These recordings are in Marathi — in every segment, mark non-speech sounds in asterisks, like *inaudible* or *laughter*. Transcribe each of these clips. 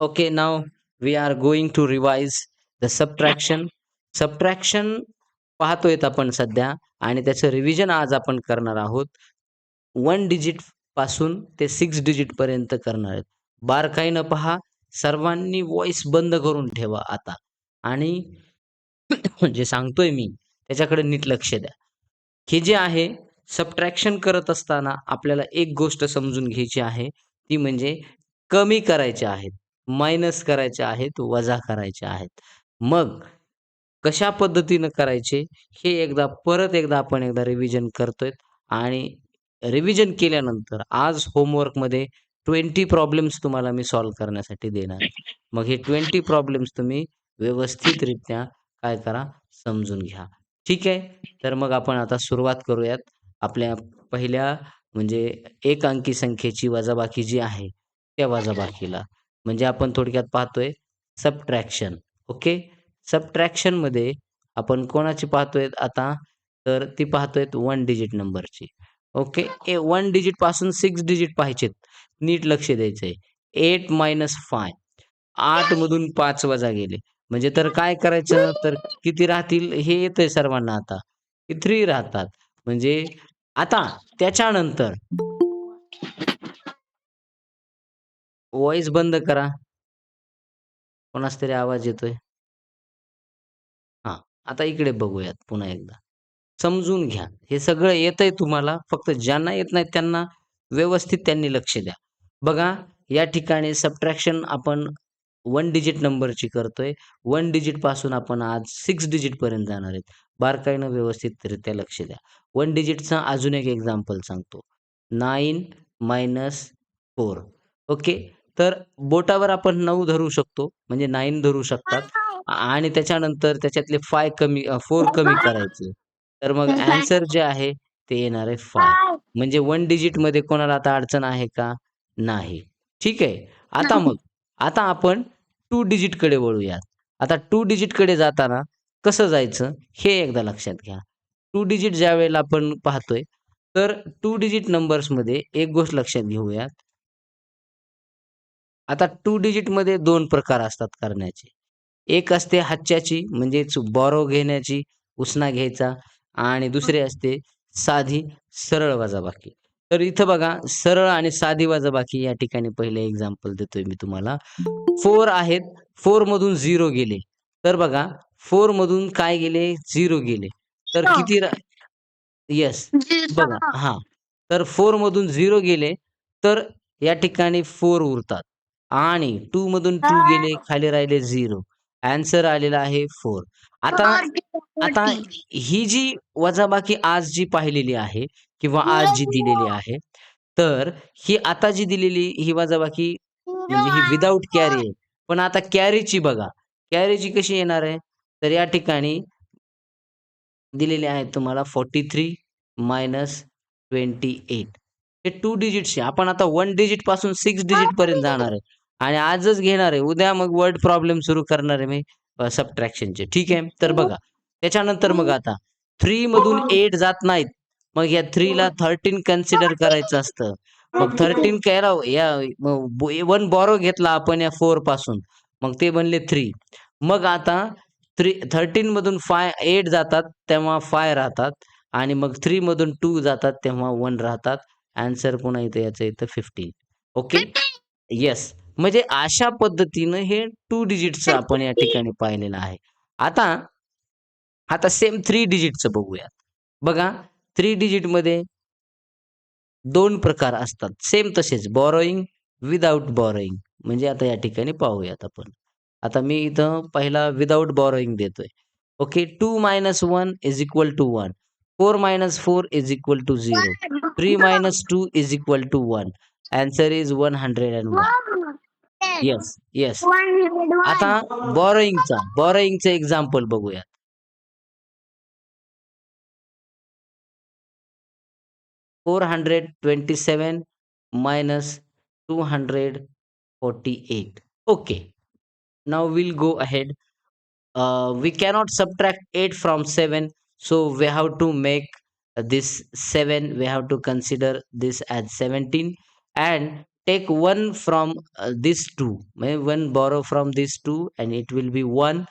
Okay, now we are going to revise the subtraction. Subtraction पाहतोय आपण सध्या आणि त्याचं रिव्हिजन आज आपण करणार आहोत. वन डिजिटपासून ते सिक्स डिजिट पर्यंत करणार आहेत. बारकाईनं पहा. सर्वांनी व्हॉइस बंद करून ठेवा आता आणि जे सांगतोय मी त्याच्याकडे नीट लक्ष द्या. हे जे आहे सबट्रॅक्शन करत असताना आपल्याला एक गोष्ट समजून घ्यायची आहे. ती म्हणजे कमी करायचे आहेत, मायनस करायचे आहेत, वजा करायचे आहेत. मग कशा पद्धतीनं करायचे हे एकदा परत एकदा आपण एकदा रिव्हिजन करतोय आणि रिव्हिजन केल्यानंतर आज होमवर्कमध्ये 20 प्रॉब्लेम्स तुम्हाला मी सॉल्व्ह करण्यासाठी देणार मग हे 20 प्रॉब्लेम्स तुम्ही व्यवस्थितरित्या काय करा समजून घ्या. ठीक आहे. तर मग आपण आता सुरुवात करूयात. आपल्या पहिल्या म्हणजे एक अंकी संख्येची वजाबाकी जी आहे त्या वजाबाकीला. म्हणजे आपण थोडक्यात पाहतोय सबट्रॅक्शन. ओके. सबट्रॅक्शनमध्ये आपण कोणाची पाहतोय आता तर ती पाहतोय वन डिजिट नंबरची. ओके. ए वन डिजिटपासून सिक्स डिजिट पाहायचेत. नीट लक्ष द्यायचंय. 8 - 5 8 मधून पाच वजा गेले. म्हणजे तर काय करायचं तर किती राहतील हे येतंय सर्वांना आता. की 3 राहतात. म्हणजे आता त्याच्यानंतर व्हॉईस बंद करा. कोणास तरी आवाज येतोय. हा आता इकडे बघूयात पुन्हा एकदा. समजून घ्या. हे सगळं येतंय तुम्हाला. फक्त ज्यांना येत नाही त्यांना व्यवस्थित त्यांनी लक्ष द्या. बघा या ठिकाणी सबट्रॅक्शन आपण वन डिजिट नंबरची करतोय. वन डिजिटपासून आपण आज सिक्स डिजिट पर्यंत जाणार आहेत. बारकाईनं व्यवस्थितरित्या लक्ष द्या. वन डिजिटचा अजून एक एक्झाम्पल सांगतो. 9 - 4 ओके. तर बोटावर आपण 9 धरू शकतो. म्हणजे 9 धरू शकतात आणि त्याच्यानंतर त्याच्यातले 5 कमी 4 कमी करायचे. तर मग *laughs* ॲन्सर जे आहे ते येणार आहे 5. म्हणजे 1 डिजिटमध्ये कोणाला आता अडचण आहे का? नाही. ठीक आहे. आता मग आता आपण 2 डिजिटकडे वळूयात. आता 2 डिजिटकडे जाताना कसं जायचं हे एकदा लक्षात घ्या. 2 डिजिट ज्यावेळेला आपण पाहतोय तर 2 डिजिट नंबर्समध्ये एक गोष्ट लक्षात घेऊयात. आता 2 डिजिटमध्ये 2 प्रकार असतात करण्याचे. एक असते हाच्याची म्हणजेच बॉरो घेण्याची, उसना घ्यायचा आणि दुसरी असते साधी सरळ वजाबाकी. तर इथं बघा सरळ आणि साधी वजाबाकी या ठिकाणी पहिले एक्झाम्पल देतोय मी तुम्हाला. 4 आहेत. 4 मधून 0 गेले. तर बघा 4 मधून काय गेले? 0 गेले. तर किती येस. बघा हां. तर 4 मधून 0 गेले तर या ठिकाणी 4 उरतात आणि 2 मधून 2 गेले, खाली राहिले 0. ॲन्सर आलेला आहे 4. आता आता ही जी वजाबाकी आज जी पाहिलेली आहे किंवा आज जी दिलेली आहे, तर ही आता जी दिलेली ही वजाबाकी म्हणजे ही विथआऊट कॅरी आहे. पण आता कॅरीची बघा. कॅरीची कशी येणार आहे? तर या ठिकाणी दिलेली आहे तुम्हाला 43 - 28 हे 2 डिजिटची. आपण आता 1 डिजिटपासून 6 डिजिट पर्यंत जाणार आहे आणि आजच घेणार आहे. उद्या मग वर्ड प्रॉब्लेम सुरू करणार आहे मी सबट्रॅक्शनचे. ठीक आहे. तर बघा त्याच्यानंतर मग आता 3 मधून 8 जात नाहीत. मग या 3 ला 13 कन्सिडर करायचं असतं. मग 13 केला या 1 बॉरो घेतला आपण या 4 पासून. मग ते बनले 3. मग आता 3 13 मधून 5 8 जातात तेव्हा 5 राहतात आणि मग 3 मधून 2 जातात तेव्हा 1 राहतात. ॲन्सर पुन्हा इथं याचं येतं 15. ओके. येस. म्हणजे अशा पद्धतीनं हे 2 डिजिटचं आपण या ठिकाणी पाहिलेलं आहे. आता आता सेम 3 डिजिटचं बघूयात. बघा 3 डिजिटमध्ये 2 प्रकार असतात. सेम तसेच बॉरोइंग, विथआऊट बॉरोइंग. म्हणजे आता या ठिकाणी पाहूयात आपण. आता मी इथं पहिला विथआऊट बॉरोइंग देतोय. Okay. 2 - 1 = 1. 4 - 4 = 0. 3 - 2 = 1. Answer is 101. Yes, yes. आता बॉरोइंगचा बॉरोइंगचं एक्झाम्पल बघूयात. -427 - 248. Okay. Now we'll go ahead. Uh, we cannot subtract 8 from 7. So we have to make this 7. We have to consider this as 17 and take one from this two म्हणजे one borrow from this two and it will be one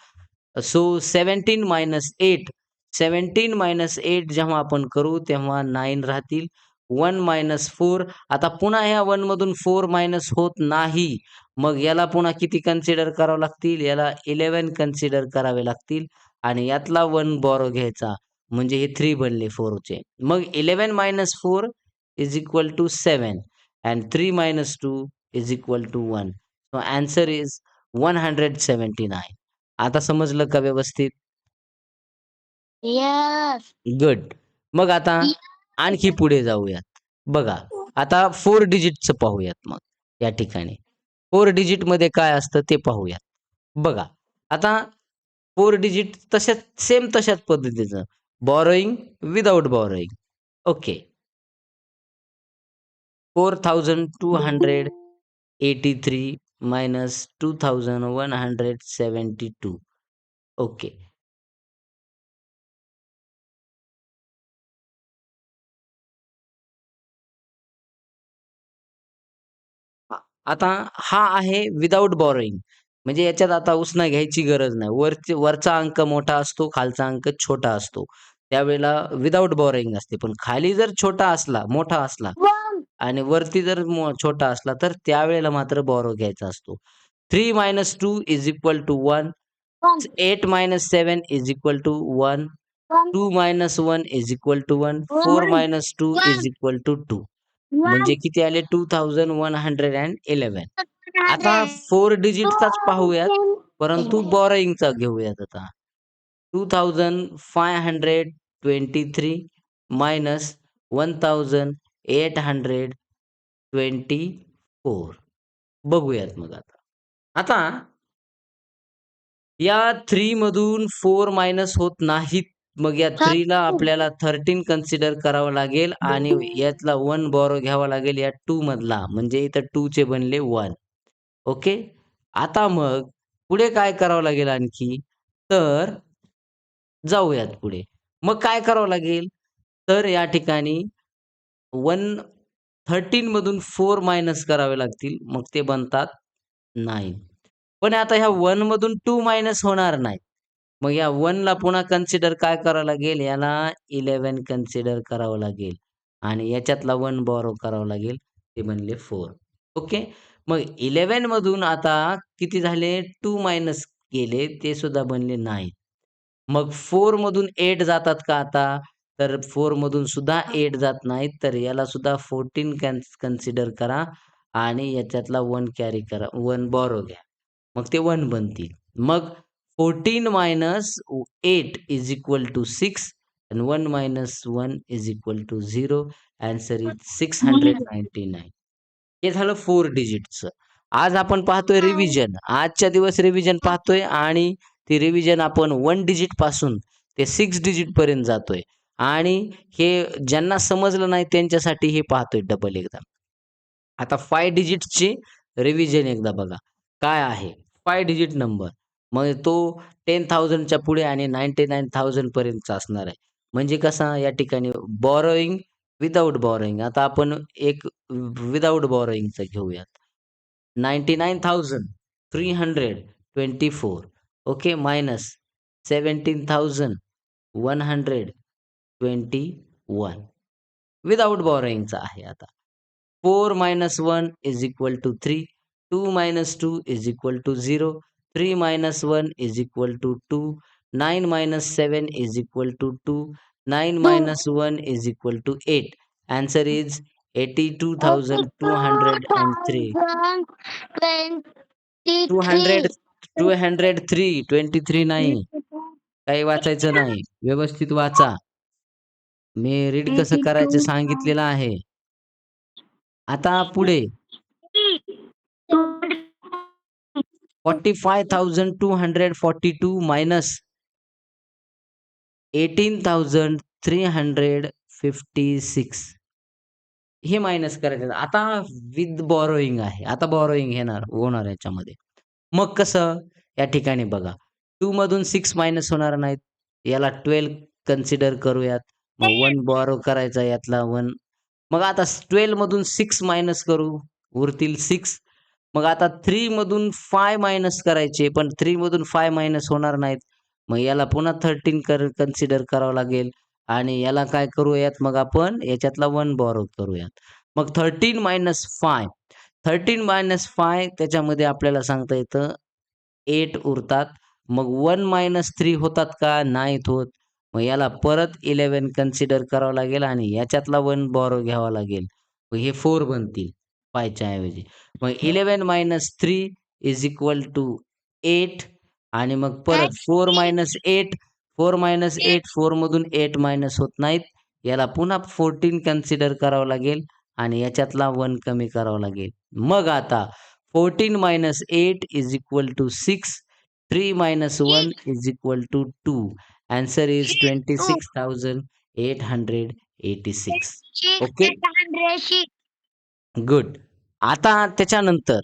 so seventeen minus eight seventeen minus eight जेव्हा आपण करू तेव्हा नाईन राहतील. वन मायनस फोर आता पुन्हा ह्या वन मधून फोर मायनस होत नाही. मग याला पुन्हा किती कन्सिडर करावं लागतील? याला इलेवन कन्सिडर करावे लागतील. आणि यातला वन बॉरो घ्यायचा. म्हणजे हे थ्री बनले फोरचे मग eleven minus four is equal to seven and three minus two is equal to one so answer is one hundred seventy nine आता समजलं का व्यवस्थित. गुड मग आता आणखी पुढे जाऊयात. बघा आता फोर डिजिटचं पाहूयात मग या ठिकाणी. फोर डिजिटमध्ये काय असतं ते पाहूयात. बघा आता फोर डिजिट तशाच सेम तशाच पद्धतीचं. Borrowing without borrowing okay four thousand two hundred eighty three minus two thousand one hundred seventy two okay आता हा आहे विदाउट बॉरोईंग म्हणजे याच्यात आता उसना घ्यायची गरज नाही वरचे वरचा अंक मोठा असतो खालचा अंक छोटा असतो त्यावेळेला विदाउट बॉरोईंग असते पण खाली जर छोटा असला मोठा असला. आणि वरती जर छोटा असला तर त्यावेळेला मात्र बॉरो घ्यायचा असतो three minus two is equal to one. Eight minus seven is equal to one. Two minus one is equal to one four. Minus two is. Equal to two. म्हणजे किती आले two thousand one hundred and eleven आता फोर डिजिटचाच पाहूयात परंतु बॉरोईंगचा घेऊयात आता. Two thousand five hundred twenty three minus one thousand eight hundred twenty four बघूयात मग आता. आता या थ्री मधून फोर मायनस होत नाहीत. मग या थ्रीला आपल्याला थर्टीन कन्सिडर करावं लागेल आणि यातला वन बॉरो घ्यावा लागेल या टू मधला. म्हणजे इथं टू चे बनले वन ओके? आता मग पुढे काय करावं लागेल आणखी? तर जाऊयात पुढे. मग काय करावं लागेल? तर या ठिकाणी वन थर्टीन मधून फोर मायनस करावे लागतील. मग ते बनतात नाईन. पण आता ह्या वन मधून टू मायनस होणार नाही मग या ला पुन्हा कन्सिडर काय करावं लागेल? याला इलेवन कन्सिडर करावं लागेल. आणि याच्यातला वन बॉरो करावं लागेल. ते बनले फोर. ओके? मग इलेवन मधून आता किती झाले? टू मायनस केले ते सुद्धा बनले नाही मग फोर मधून एट जातात का आता? तर फोर मधून सुद्धा एट जात नाहीत तर याला सुद्धा फोर्टीन कन्सिडर करा आणि याच्यातला वन कॅरी करा वन बॉरो घ्या. मग ते वन बनतील. मग fourteen minus eight is equal to six and 1 minus 1 is equal to 0 answer is 699 हे झालं फोर डिजिटचं आज आपण पाहतोय रिव्हिजन आजच्या दिवस रिव्हिजन पाहतोय आणि ती रिव्हिजन आपण वन डिजिटपासून ते सिक्स डिजिट पर्यंत जातोय. आणि हे ज्यांना समजलं नाही त्यांच्यासाठी हे पाहतोय डबल एकदा. आता फाय डिजिटची रिव्हिजन एकदा बघा. काय आहे? फाय डिजिट नंबर मग तो टेन थाउजंडच्या पुढे आणि नाईन्टी नाईन थाउजंड पर्यंतचा असणार आहे. म्हणजे कसा या ठिकाणी बॉरोईंग विदाऊट बॉरोईंग आता आपण एक विदाऊट बॉरोईंगचं घेऊयात. Ninety nine thousand three hundred twenty four okay minus seventeen thousand one hundred twenty one without बॉरोईंगचा आहे आता. Four minus one is equal to three two minus two is equal to zero three minus one is equal to two nine minus seven is equal to two nine minus one is equal to eight. Answer is eighty two thousand two hundred and three two hundred two hundred three twenty three नाही. काही वाचायचं नाही. व्यवस्थित वाचा. मी रीड कसं करायचं सांगितलेलं आहे. आता पुढे. Forty five thousand two hundred forty two minus eighteen thousand three hundred fifty six. हे मायनस करायचं. आता विथ बॉरोईंग आहे. आता बॉरोईंग येणार होणार याच्यामध्ये. मग कसं? या ठिकाणी बघा. टू मधून सिक्स मायनस होणार नाहीत. याला ट्वेल्व कन्सिडर करूयात. मग वन बॉरो करायचा यातला वन मग आता ट्वेल्व मधून सिक्स मायनस करू. उरतील सिक्स मग आता थ्री मधून फाय मायनस करायचे पण थ्री मधून फाय मायनस होणार नाहीत. मग याला पुन्हा थर्टीन कर कन्सिडर करावं लागेल. आणि याला काय करूयात? मग आपण याच्यातला वन बॉरो करूयात. मग thirteen minus five thirteen minus five त्याच्यामध्ये आपल्याला सांगता येतं एट उरतात. मग वन मायनस थ्री होतात का? नाहीत होत. मग याला परत इलेवन कन्सिडर करावं लागेल आणि याच्यातला वन बॉरो घ्यावा लागेल. मग हे फोर बनतील फायच्या ऐवजी. मग eleven minus three is equal to eight आणि मग परत four minus eight four minus eight फोरमधून eight minus होत नाहीत. याला पुन्हा फोर्टीन कन्सिडर करावं लागेल आणि याच्यातला वन कमी करावं लागेल. मग आता fourteen minus eight is equal to six three minus one is equal to two answer is twenty six thousand eight hundred eighty six okay good आता त्याच्यानंतर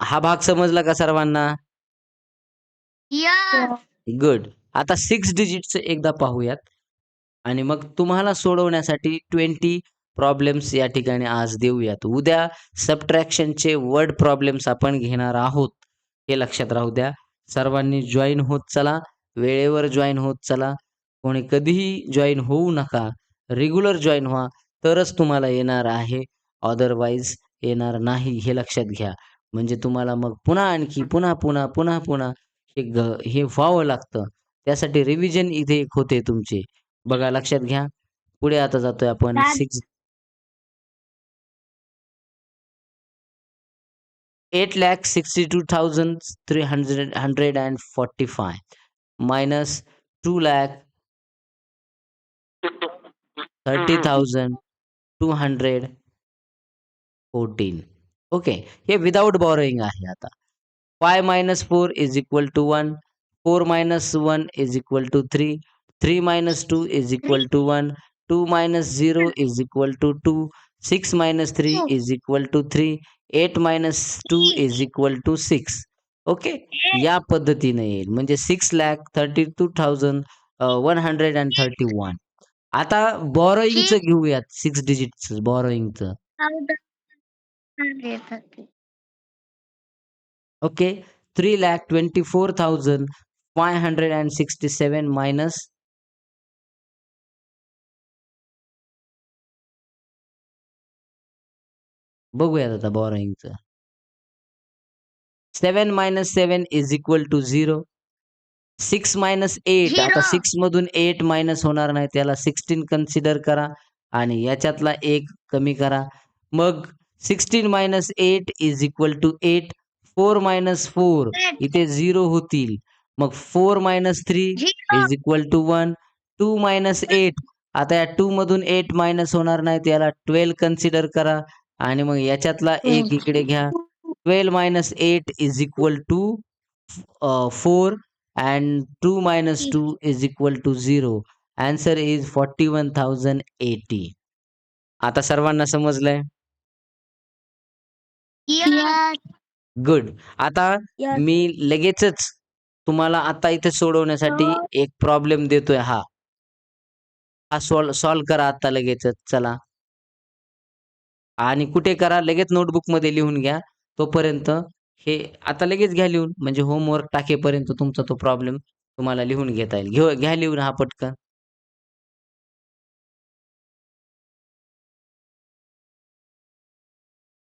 हा भाग समजला का सर्वांना? गुड आता सिक्स डिजिटचं एकदा पाहूयात. आणि मग तुम्हाला सोडवण्यासाठी ट्वेंटी प्रॉब्लेम्स या ठिकाणी आज देऊयात. उद्या सबट्रॅक्शनचे वर्ड प्रॉब्लेम्स आपण घेणार आहोत. हे लक्षात राहू द्या. सर्वांनी जॉईन होत चला. वेळेवर जॉईन होत चला. कोणी कधीही जॉईन होऊ नका. रेग्युलर जॉईन व्हा. तरच तुम्हाला येणार आहे. अदरवाईज येणार नाही. हे लक्षात घ्या. म्हणजे तुम्हाला मग पुन्हा आणखी पुन्हा पुन्हा पुन्हा पुन्हा हे ग हे व्हावं लागतं. त्यासाठी रिव्हिजन इथे एक होते तुमचे. बघा लक्षात घ्या. पुढे आता जातोय आपण. Six eight lakh sixty two thousand three hundred hundred and forty five minus two lakh thirty thousand two hundred fourteen okay हे विदाउट बॉरोईंग आहे आता. Five minus four is equal to one four minus one is equal to three three minus two is equal to one two minus zero is equal to two six minus three. Is equal to three eight minus two is equal to six. Okay? या पद्धतीने येईल. म्हणजे six lakh thirty two thousand one hundred and thirty one. आता बॉरोईंगचं घेऊयात. सिक्स डिजिटचं बॉरोईंगचं सेवन मायनस बघूयात आता बॉरोईंगचं seven minus seven is equal to zero six minus eight आता. सिक्स मधून एट मायनस होणार नाही त्याला सिक्स्टीन कन्सिडर करा आणि याच्यातला एक कमी करा. मग sixteen minus eight is equal to eight four minus four इथे झिरो होतील. मग four minus three is equal to one. Two minus eight. आता या टू मधून एट मायनस होणार नाही त्याला ट्वेल्व कन्सिडर करा. आणि मग याच्यातला एक इकडे घ्या. Twelve minus eight is equal to four. And two minus two is equal to zero. Answer is forty one thousand eighty. आता सर्वांना समजलंय? गुड आता मी लगेचच तुम्हाला आता इथे सोडवण्यासाठी एक प्रॉब्लेम देतोय. हा. हा सॉल्व सॉल्व करा आता लगेचच. चला. आणि कुठे करा लगेच नोटबुकमध्ये लिहून घ्या. तोपर्यंत हे आता लगेच घ्या लिहून. म्हणजे होमवर्क टाकेपर्यंत तुमचा तो प्रॉब्लेम तुम्हाला लिहून घेता येईल. घेऊ घ्या लिहून हा पटकन.